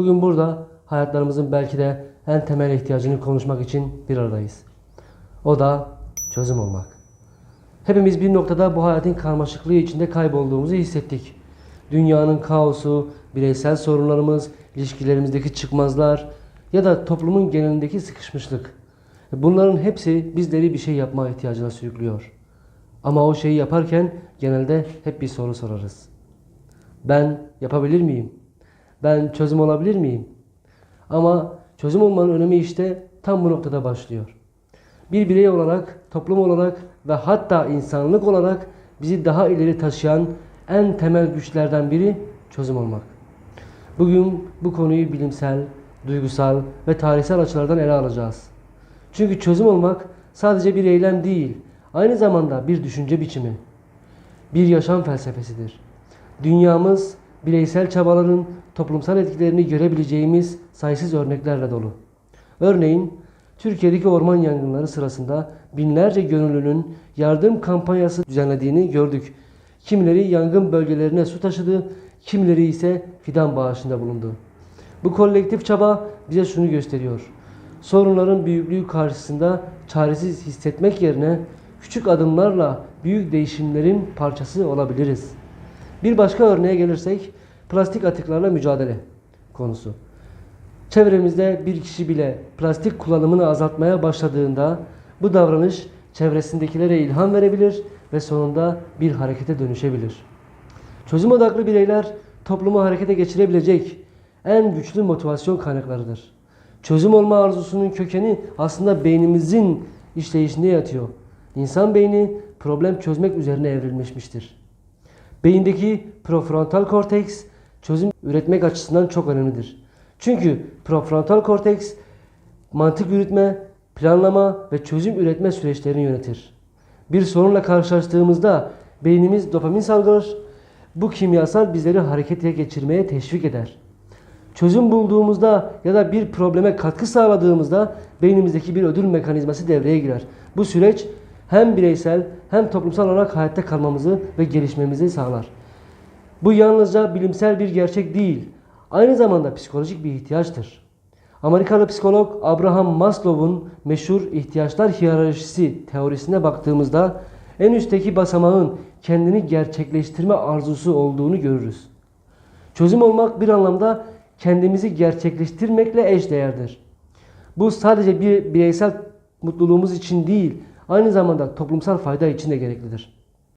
Bugün burada hayatlarımızın belki de en temel ihtiyacını konuşmak için bir aradayız. O da çözüm olmak. Hepimiz bir noktada bu hayatın karmaşıklığı içinde kaybolduğumuzu hissettik. Dünyanın kaosu, bireysel sorunlarımız, ilişkilerimizdeki çıkmazlar ya da toplumun genelindeki sıkışmışlık. Bunların hepsi bizleri bir şey yapma ihtiyacına sürüklüyor. Ama o şeyi yaparken genelde hep bir soru sorarız. Ben yapabilir miyim? Ben çözüm olabilir miyim? Ama çözüm olmanın önemi işte tam bu noktada başlıyor. Bir birey olarak, toplum olarak ve hatta insanlık olarak bizi daha ileri taşıyan en temel güçlerden biri çözüm olmak. Bugün bu konuyu bilimsel, duygusal ve tarihsel açılardan ele alacağız. Çünkü çözüm olmak sadece bir eylem değil, aynı zamanda bir düşünce biçimi, bir yaşam felsefesidir. Dünyamız bireysel çabaların toplumsal etkilerini görebileceğimiz sayısız örneklerle dolu. Örneğin Türkiye'deki orman yangınları sırasında binlerce gönüllünün yardım kampanyası düzenlediğini gördük. Kimileri yangın bölgelerine su taşıdı, kimileri ise fidan bağışında bulundu. Bu kolektif çaba bize şunu gösteriyor. Sorunların büyüklüğü karşısında çaresiz hissetmek yerine küçük adımlarla büyük değişimlerin parçası olabiliriz. Bir başka örneğe gelirsek plastik atıklarla mücadele konusu. Çevremizde bir kişi bile plastik kullanımını azaltmaya başladığında bu davranış çevresindekilere ilham verebilir ve sonunda bir harekete dönüşebilir. Çözüm odaklı bireyler toplumu harekete geçirebilecek en güçlü motivasyon kaynaklarıdır. Çözüm olma arzusunun kökeni aslında beynimizin işleyişinde yatıyor. İnsan beyni problem çözmek üzerine evrilmiştir. Beyindeki prefrontal korteks çözüm üretmek açısından çok önemlidir. Çünkü prefrontal korteks mantık yürütme, planlama ve çözüm üretme süreçlerini yönetir. Bir sorunla karşılaştığımızda beynimiz dopamin salgılar. Bu kimyasal bizleri harekete geçirmeye teşvik eder. Çözüm bulduğumuzda ya da bir probleme katkı sağladığımızda beynimizdeki bir ödül mekanizması devreye girer. Bu süreç hem bireysel hem toplumsal olarak hayatta kalmamızı ve gelişmemizi sağlar. Bu yalnızca bilimsel bir gerçek değil, aynı zamanda psikolojik bir ihtiyaçtır. Amerikalı psikolog Abraham Maslow'un meşhur ihtiyaçlar hiyerarşisi teorisine baktığımızda en üstteki basamağın kendini gerçekleştirme arzusu olduğunu görürüz. Çözüm olmak bir anlamda kendimizi gerçekleştirmekle eşdeğerdir. Bu sadece bir bireysel mutluluğumuz için değil, aynı zamanda toplumsal fayda için de gereklidir.